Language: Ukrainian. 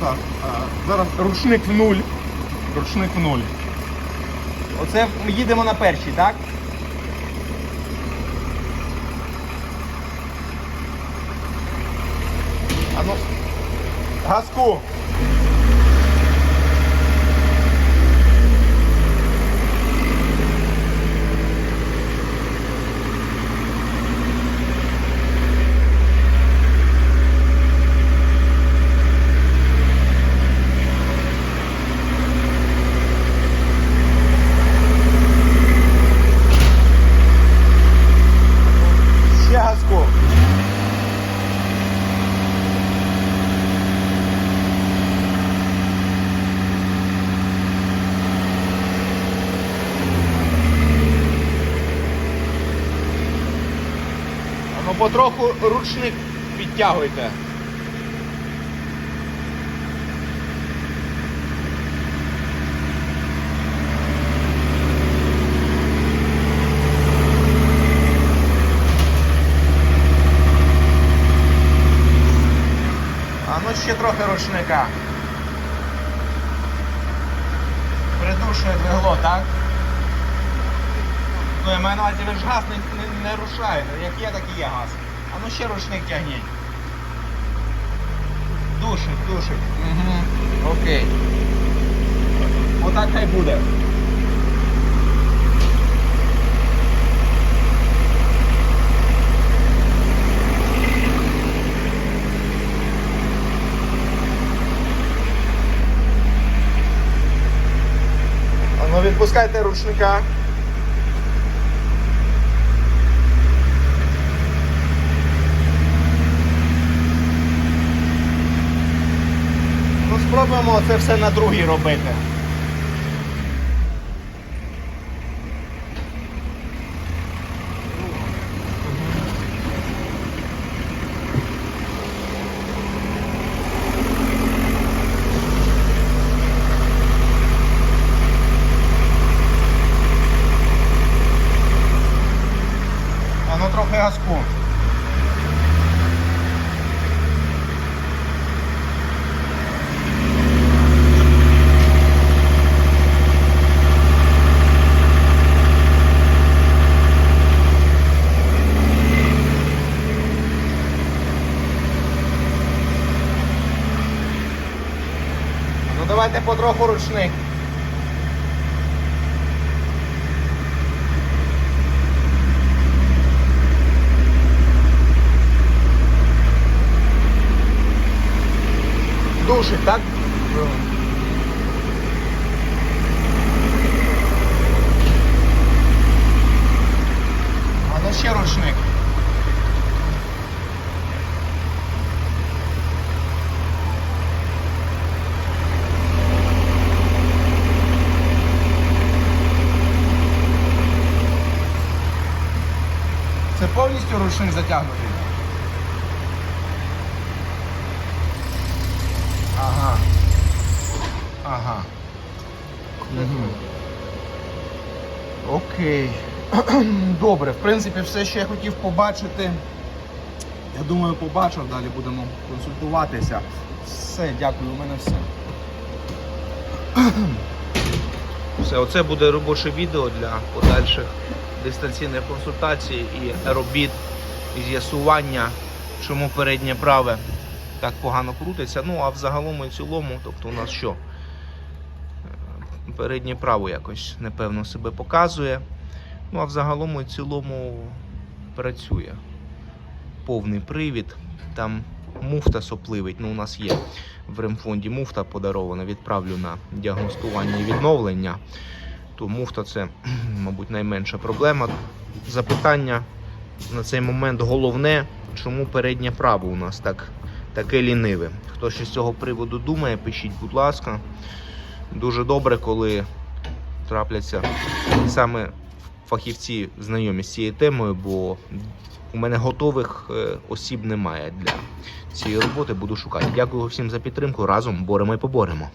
Так, зараз ручник в нуль. Ручник в нуль. Оце ми їдемо на першій, так? А ну, газку. Ще газку. Ну потроху ручник підтягуйте. А ну ще трохи ручника. Придушує двигло, так? Ну, я маю на увазі, ж газ не, не, не рушаєте. Як є, так і є газ. А ну ще ручник тягніть. Душить, душить. Угу. Окей. Отак хай буде. Ну відпускайте ручника. Спробуємо це все на другій робити. Ну трохи. Давайте потроху ручник. Душить, так? А ну ще ручник. Це повністю ручник затягнутий. Ага. Ага. Угу. Окей. Добре, в принципі, все, що я хотів побачити. Я думаю, побачив, далі будемо консультуватися. Все, дякую, у мене все. Все, оце буде робоче відео для подальших дистанційних консультацій і робіт і з'ясування, чому переднє праве так погано крутиться. Ну а в загалом і цілому, тобто у нас що? Е, Переднє право якось непевно себе показує. Ну а в загалом і цілому працює. Повний привід. Там муфта сопливить. Ну, у нас є в ремфонді муфта подарована. Відправлю на діагностування і відновлення. То муфта це, мабуть, найменша проблема. Запитання на цей момент головне, чому переднє право у нас так, таке ліниве. Хто ще з цього приводу думає, пишіть, будь ласка. Дуже добре, коли трапляться саме фахівці знайомі з цією темою, бо у мене готових е, осіб немає для цієї роботи. Буду шукати. Дякую всім за підтримку. Разом боремо і поборемо.